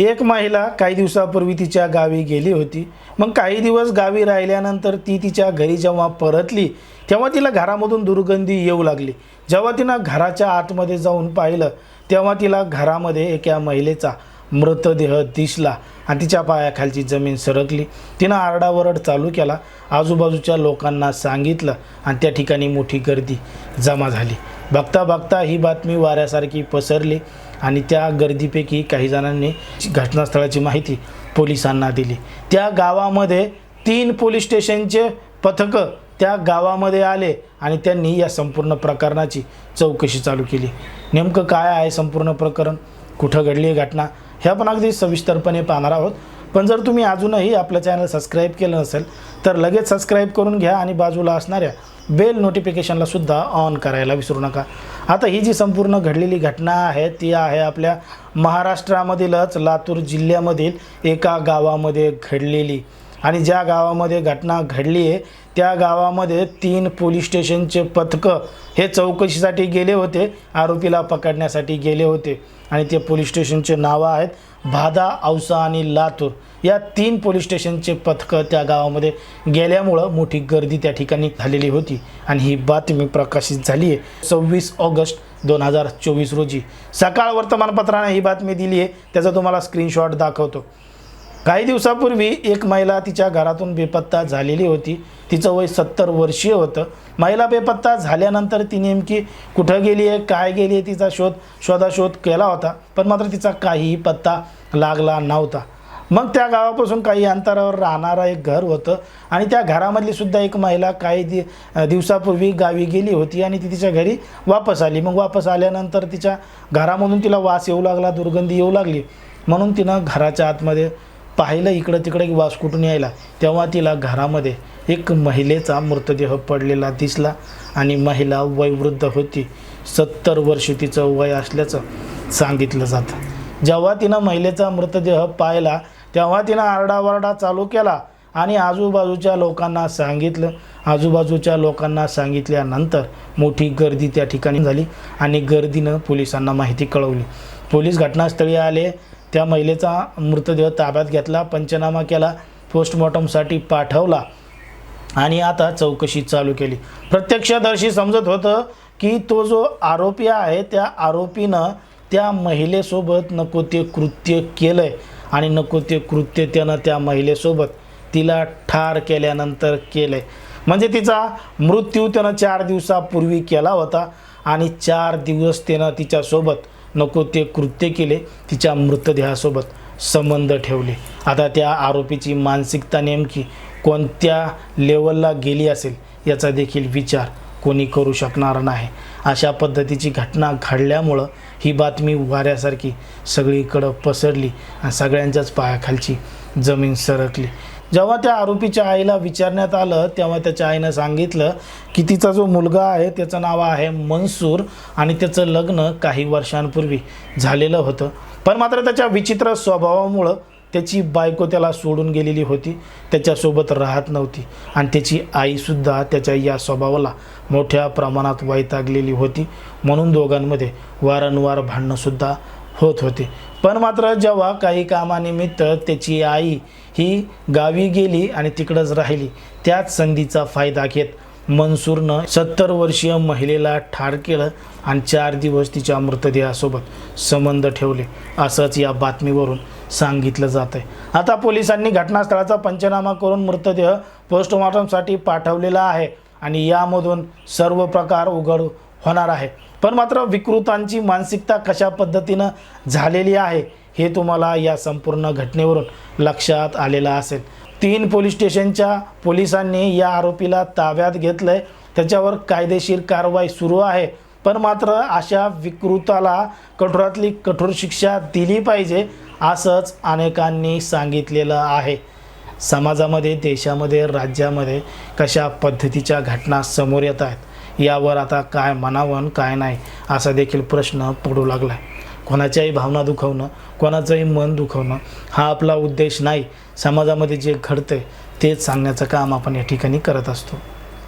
एक महिला काही दिवसापूर्वी तिच्या गावी गेली होती. मग काही दिवस गावी राहिल्यानंतर ती तिच्या घरी जेव्हा परतली तेव्हा तिला घरामधून दुर्गंधी येऊ लागली. जेव्हा तिनं घराच्या आतमध्ये जाऊन पाहिलं तेव्हा तिला घरामध्ये एका महिलेचा मृतदेह दिसला आणि तिच्या पायाखालची जमीन सरकली. तिनं आरडाओरड चालू केला. आजूबाजूच्या लोकांना सांगितलं आणि त्या ठिकाणी मोठी गर्दी जमा झाली. बघता बघता ही बातमी वाऱ्यासारखी पसरली. आणि त्या गर्दीपैकी काही जणांनी घटनास्थळाची माहिती पोलिसांना दिली. त्या गावामध्ये तीन पोलीस स्टेशनचे पथकं त्या गावामध्ये आले आणि त्यांनी या संपूर्ण प्रकरणाची चौकशी चालू केली. नेमकं काय आहे संपूर्ण प्रकरण? कुठं घडली आहे घटना? ह्या पण अगदी सविस्तरपणे पाहणार आहोत. पण जर तुम्ही अजूनही आपलं चॅनल सबस्क्राईब केलं नसेल तर लगेच सबस्क्राईब करून घ्या आणि बाजूला असणाऱ्या बेल नोटिफिकेशनला सुद्धा ऑन करायला विसरू नका. आता ही जी संपूर्ण घडलेली घटना आहे ती आहे आपल्या महाराष्ट्रामधीलच लातूर जिल्ह्यामधील एका गावामध्ये घडलेली. आणि ज्या गावामध्ये घटना घडली आहे त्या गावामध्ये तीन पोलीस स्टेशनचे पथकं हे चौकशीसाठी गेले होते आरोपीला पकडण्यासाठी गेले होते. आणि ते पोलीस स्टेशनचे नावं आहेत भादा औसा आणि लातूर. या तीन पोलीस स्टेशनचे पथकं त्या गावामध्ये गेल्यामुळं मोठी गर्दी त्या ठिकाणी झालेली होती. आणि ही बातमी प्रकाशित झाली आहे सव्वीस ऑगस्ट दोन हजार चोवीस रोजी. सकाळ वर्तमानपत्राने ही बातमी दिली आहे त्याचा तुम्हाला स्क्रीनशॉट दाखवतो. काही दिवसापूर्वी एक महिला तिच्या घरातून बेपत्ता झालेली होती. तिचं वय सत्तर वर्षीय होतं. महिला बेपत्ता झाल्यानंतर ती नेमकी कुठं गेली आहे काय गेली आहे तिचा शोध शोधाशोध केला होता. पण मात्र तिचा काहीही पत्ता लागला नव्हता. मग त्या गावापासून काही अंतरावर राहणारं एक घर होतं आणि त्या घरामधली सुद्धा एक महिला काही दि दिवसापूर्वी गावी गेली होती आणि ती तिच्या घरी वापस आली. मग वापस आल्यानंतर तिच्या घरामधून तिला वास येऊ लागला दुर्गंधी येऊ लागली. म्हणून तिनं घराच्या आतमध्ये पाहिलं इकडं तिकडे वास कुठून यायला तेव्हा तिला घरामध्ये एक महिलेचा मृतदेह पडलेला दिसला आणि महिला वयवृद्ध होती. सत्तर वर्ष तिचं वय असल्याचं सांगितलं जातं. जेव्हा तिनं महिलेचा मृतदेह पाहिला तेव्हा तिनं आरडाओरडा चालू केला आणि आजूबाजूच्या लोकांना सांगितलं. आजूबाजूच्या लोकांना सांगितल्यानंतर मोठी गर्दी त्या ठिकाणी झाली आणि गर्दीनं पोलिसांना माहिती कळवली. पोलीस घटनास्थळी आले. त्या महिलेचा मृतदेह ताब्यात घेतला पंचनामा केला पोस्टमॉर्टमसाठी पाठवला आणि आता चौकशी चालू केली. प्रत्यक्षदर्शी समजत होतं की तो जो आरोपी आहे त्या आरोपीनं त्या महिलेसोबत नको ते कृत्य केलं आहे आणि नको ते कृत्य त्यानं त्या महिलेसोबत तिला ठार केल्यानंतर केलं आहे म्हणजे तिचा मृत्यू त्यानं चार दिवसापूर्वी केला होता आणि चार दिवस त्यानं तिच्यासोबत नको ते कृत्य केले तिच्या मृतदेहासोबत संबंध ठेवले. आता त्या आरोपीची मानसिकता नेमकी कोणत्या लेवलला गेली असेल याचा देखील विचार कोणी करू शकणार नाही. अशा पद्धतीची घटना घडल्यामुळं ही बातमी वाऱ्यासारखी सगळीकडं पसरली आणि सगळ्यांच्याच पायाखालची जमीन सरकली. जेव्हा त्या आरोपीच्या आईला विचारण्यात आलं तेव्हा त्याच्या आईनं सांगितलं की तिचा जो मुलगा आहे त्याचं नाव आहे मनसूर आणि त्याचं लग्न काही वर्षांपूर्वी झालेलं होतं. पण मात्र त्याच्या विचित्र स्वभावामुळं त्याची बायको त्याला सोडून गेलेली होती. त्याच्यासोबत राहत नव्हती. आणि त्याची आईसुद्धा त्याच्या या स्वभावाला मोठ्या प्रमाणात वैतागलेली होती. म्हणून दोघांमध्ये वारंवार भांडणंसुद्धा होत होते. पण मात्र जेव्हा काही कामानिमित्त त्याची आई ही गावी गेली आणि तिकडंच राहिली त्याच संधीचा फायदा घेत मनसूरनं सत्तर वर्षीय महिलेला ठार केलं आणि चार दिवस तिच्या मृतदेहासोबत संबंध ठेवले असंच या बातमीवरून सांगितलं जात आहे आता पोलिसांनी घटनास्थळाचा पंचनामा करून मृतदेह पोस्टमॉर्टमसाठी पाठवलेला आहे आणि यामधून सर्व प्रकार उघड होणार आहे पण मात्र विकृतांची मानसिकता कशा पद्धतीनं झालेली आहे हे तुम्हाला या संपूर्ण घटनेवरून लक्षात आलेलं असेल. तीन पोलीस स्टेशनच्या पोलिसांनी या आरोपीला ताब्यात घेतलं आहे त्याच्यावर कायदेशीर कारवाई सुरू आहे. पण मात्र अशा विकृताला कठोरातली कठोर शिक्षा दिली पाहिजे असंच अनेकांनी सांगितलेलं आहे. समाजामध्ये देशामध्ये राज्यामध्ये कशा पद्धतीच्या घटना समोर येत आहेत? यावर आता काय म्हणावं काय नाही असा देखील प्रश्न पडू लागला आहे कोणाच्याही भावना दुखवणं कोणाचंही मन दुखवणं हा आपला उद्देश नाही. समाजामध्ये जे घडतं आहे तेच सांगण्याचं काम आपण या ठिकाणी करत असतो.